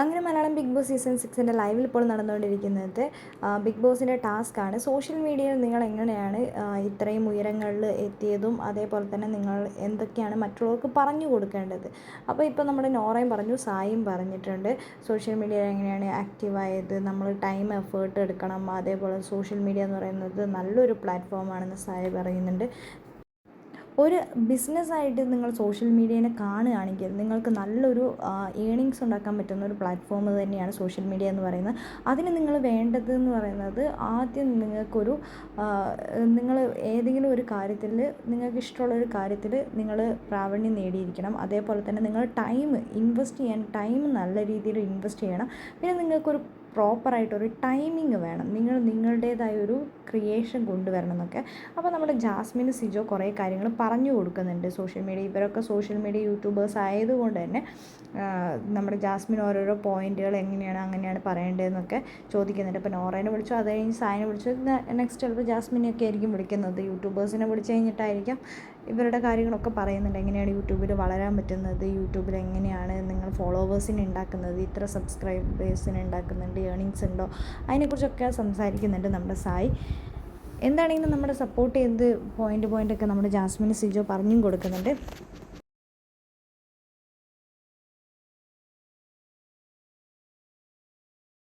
അങ്ങനെ Malayalam Bigg Boss season സിക്സിന്റെ ലൈവിൽ ഇപ്പോൾ നടന്നുകൊണ്ടിരിക്കുന്നത് ബിഗ് ബോസിന്റെ ടാസ്ക്കാണ് സോഷ്യൽ മീഡിയയിൽ നിങ്ങൾ എങ്ങനെയാണ് ഇത്രയും ഉയരങ്ങളിൽ എത്തിയതും അതേപോലെ തന്നെ നിങ്ങൾ എന്തൊക്കെയാണ് മറ്റുള്ളവർക്ക് പറഞ്ഞു കൊടുക്കേണ്ടത്? അപ്പോൾ ഇപ്പോൾ നമ്മുടെ നോറയും പറഞ്ഞു സായും പറഞ്ഞിട്ടുണ്ട് സോഷ്യൽ മീഡിയ എങ്ങനെയാണ് ആക്റ്റീവായത് നമ്മൾ ടൈം എഫേർട്ട് എടുക്കണം. അതേപോലെ സോഷ്യൽ മീഡിയ എന്ന് പറയുന്നത് നല്ലൊരു പ്ലാറ്റ്ഫോമാണെന്ന് സായ പറയുന്നുണ്ട്. ഒരു ബിസിനസ്സായിട്ട് നിങ്ങൾ സോഷ്യൽ മീഡിയേനെ കാണുകയാണെങ്കിൽ നിങ്ങൾക്ക് നല്ലൊരു ഏണിങ്സ് ഉണ്ടാക്കാൻ പറ്റുന്ന ഒരു പ്ലാറ്റ്ഫോം തന്നെയാണ് സോഷ്യൽ മീഡിയ എന്ന് പറയുന്നത്. അതിന് നിങ്ങൾ വേണ്ടത് എന്ന് പറയുന്നത് ആദ്യം നിങ്ങൾക്കൊരു നിങ്ങൾ ഏതെങ്കിലും ഒരു കാര്യത്തിൽ നിങ്ങൾക്ക് ഇഷ്ടമുള്ള ഒരു കാര്യത്തിൽ നിങ്ങൾ പ്രാവീണ്യം നേടിയിരിക്കണം. അതേപോലെ തന്നെ നിങ്ങൾ ടൈം ഇൻവെസ്റ്റ് ചെയ്യാൻ ടൈം നല്ല രീതിയിൽ ഇൻവെസ്റ്റ് ചെയ്യണം. പിന്നെ നിങ്ങൾക്കൊരു പ്രോപ്പറായിട്ടൊരു ടൈമിങ് വേണം. നിങ്ങൾ നിങ്ങളുടേതായ ഒരു ക്രിയേഷൻ കൊണ്ടുവരണം എന്നൊക്കെ. അപ്പോൾ നമ്മുടെ ജാസ്മിൻ സിജോ കുറേ കാര്യങ്ങൾ പറഞ്ഞു കൊടുക്കുന്നുണ്ട് സോഷ്യൽ മീഡിയ. ഇവരൊക്കെ സോഷ്യൽ മീഡിയ യൂട്യൂബേഴ്സ് ആയതുകൊണ്ട് തന്നെ നമ്മുടെ ജാസ്മിൻ ഓരോരോ പോയിന്റുകൾ എങ്ങനെയാണ് അങ്ങനെയാണ് പറയേണ്ടതെന്നൊക്കെ ചോദിക്കുന്നുണ്ട്. അപ്പോൾ നോറേനെ വിളിച്ചു അത് കഴിഞ്ഞ് സായനെ വിളിച്ചു നെക്സ്റ്റ് ചിലപ്പോൾ ജാസ്മിനെയൊക്കെ ആയിരിക്കും വിളിക്കുന്നത്. യൂട്യൂബേഴ്സിനെ വിളിച്ചു കഴിഞ്ഞിട്ടായിരിക്കാം ഇവരുടെ കാര്യങ്ങളൊക്കെ പറയുന്നുണ്ട്. എങ്ങനെയാണ് യൂട്യൂബിൽ വളരാൻ പറ്റുന്നത്? യൂട്യൂബിൽ എങ്ങനെയാണ് നിങ്ങൾ ഫോളോവേഴ്സിനെ ഉണ്ടാക്കുന്നത്? ഇത്ര സബ്സ്ക്രൈബേഴ്സിനെ ഉണ്ടാക്കുന്നുണ്ട് ഏണിങ്സ് ഉണ്ടോ? അതിനെക്കുറിച്ചൊക്കെ സംസാരിക്കുന്നുണ്ട് നമ്മുടെ സായി. എന്താണെങ്കിലും നമ്മുടെ സപ്പോർട്ട് ചെയ്ത് പോയിന്റ് പോയിന്റൊക്കെ നമ്മുടെ ജാസ്മിൻ സിജോ പറഞ്ഞും കൊടുക്കുന്നുണ്ട്.